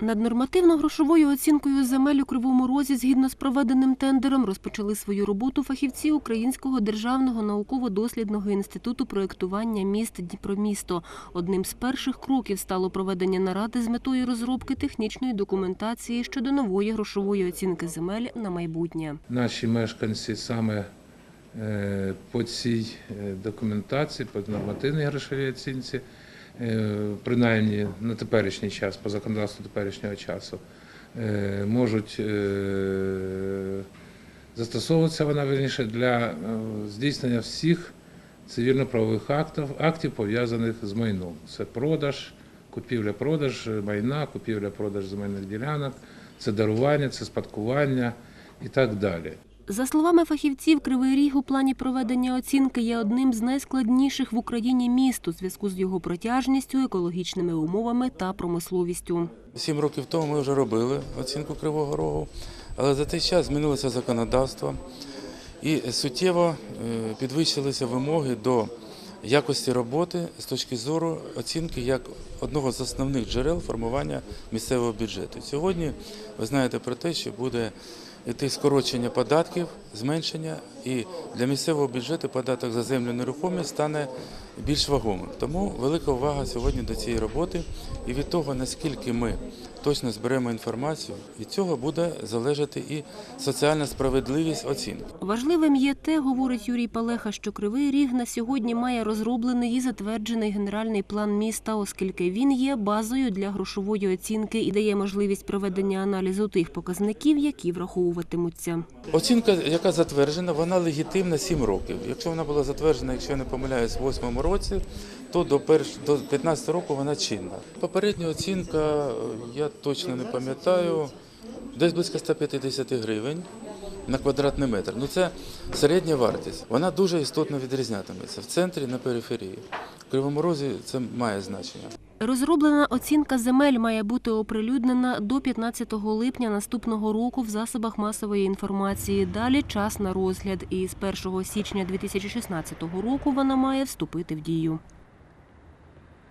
Над нормативно-грошовою оцінкою земель у Кривому Розі згідно з проведеним тендером розпочали свою роботу фахівці Українського державного науково-дослідного інституту проєктування міст Дніпромісто. Одним з перших кроків стало проведення наради з метою розробки технічної документації щодо нової грошової оцінки земель на майбутнє. Наші мешканці саме е, по цій е, документації, по нормативній грошовій оцінці, принаймні на теперішній час, по законодавству теперішнього часу, е, можуть е, застосовуватися вона верніше для е, здійснення всіх цивільно-правових актів, актів пов'язаних з майном. Це продаж, купівля-продаж майна, купівля-продаж земельних ділянок, це дарування, це спадкування і так далі. За словами фахівців, Кривий Ріг у плані проведення оцінки є одним з найскладніших в Україні міст у зв'язку з його протяжністю, екологічними умовами та промисловістю. Сім років тому ми вже робили оцінку Кривого Рогу, але за цей час змінилося законодавство і суттєво е, підвищилися вимоги до якості роботи з точки зору оцінки як одного з основних джерел формування місцевого бюджету. Сьогодні ви знаєте про те, що буде йти скорочення податків, зменшення, і для місцевого бюджету податок за землю нерухомість стане більш вагомим. Тому велика увага сьогодні до цієї роботи і від того, наскільки ми точно зберемо інформацію, від цього буде залежати і соціальна справедливість оцінки. Важливим є те, говорить Юрій Палеха, що Кривий Ріг на сьогодні має розроблений і затверджений генеральний план міста, оскільки він є базою для грошової оцінки і дає можливість проведення аналізу тих показників, які враховуватимуться. Оцінка, яка затверджена, вона легітимна 7 років. Якщо вона була затверджена, якщо я не помиляюсь, в 8 році, то до перш до 15 року вона чинна. Попередня оцінка, я точно не пам'ятаю, десь близько 150 гривень на квадратний метр. Ну це середня вартість. Вона дуже істотно відрізнятиметься в центрі на периферії. В Кривому Розі це має значення. Розроблена оцінка земель має бути оприлюднена до 15 липня наступного року в засобах масової інформації. Далі час на розгляд. І з 1 січня 2016 року вона має вступити в дію.